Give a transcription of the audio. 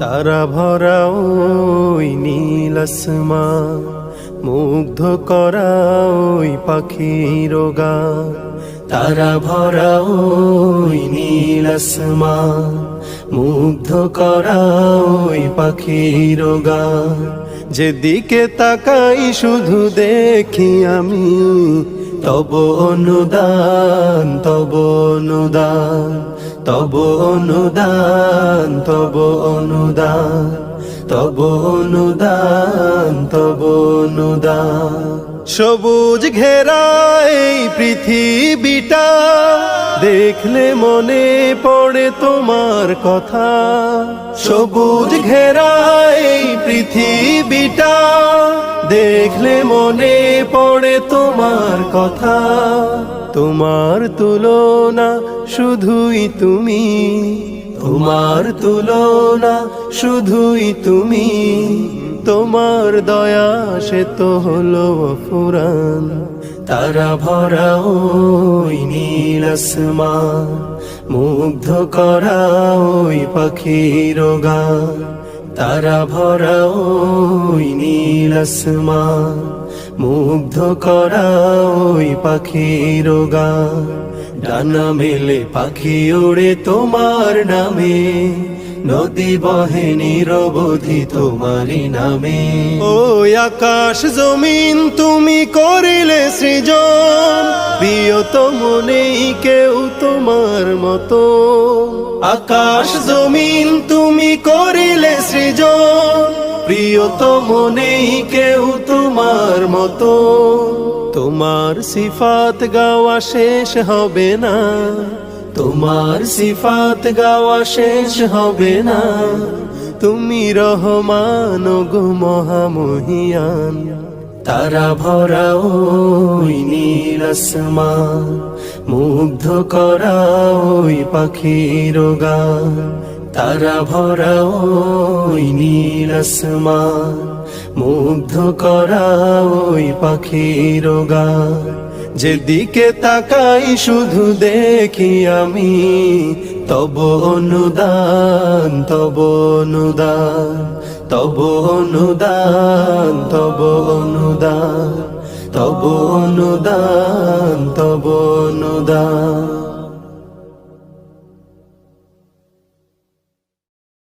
তারা ভরা ওই নীল আসমান মুগ্ধ করা ওই পাখির গান তারা ভরা ওই নীল আসমান মুগ্ধ করা ওই পাখির গান যেদিকে তাকাই শুধু দেখি আমি, তব অনুদান তব অনুদান তব অনুদান তব অনুদান তব অনুদান তব অনুদান। সবুজ ঘেরা এই পৃথিবীটা দেখলে মনে পড়ে তোমার কথা। সবুজ ঘেরা এই পৃথিবীটা, দেখলে মনে পড়ে তোমার কথা। তোমার তুলনা শুধুই তুমি, তোমার তুলনা শুধুই তুমি। তোমার দয়া সে তো হলো ফুরান। তারা ভরা ওই নীল আসমান মুগ্ধ করা ওই পাখির গান তারা ভরা ওই নীল আসমান মুগ্ধ করা ওই পাখির গান ডানা মেলে পাখি ওড়ে তোমার নামে নদী বহে নিরবধি তোমারই নামে। ও আকাশ জমিন, তুমি করিলে সৃজন। প্রিয়তম নেই কেউ তোমার মতো। আকাশ জমিন, তুমি করিলে সৃজন। প্রিয়তম নেই কেউ তোমার মতো। তোমার সিফাত গাওয়া শেষ হবে না। তোমার সিফাত গাওয়া শেষ হবে না। তুমি রহমান গো মহামহিয়ান। তারা ভরা ওই মুগ্ধ করা পাখির গান। তারা ভরা ওই মুগ্ধ করা পাখির গান। যেদিকে তাকাই শুধু দেখি আমি, তব অনুদান তব অনুদান তব অনুদান তব অনুদান তব অনুদান তব অনুদান।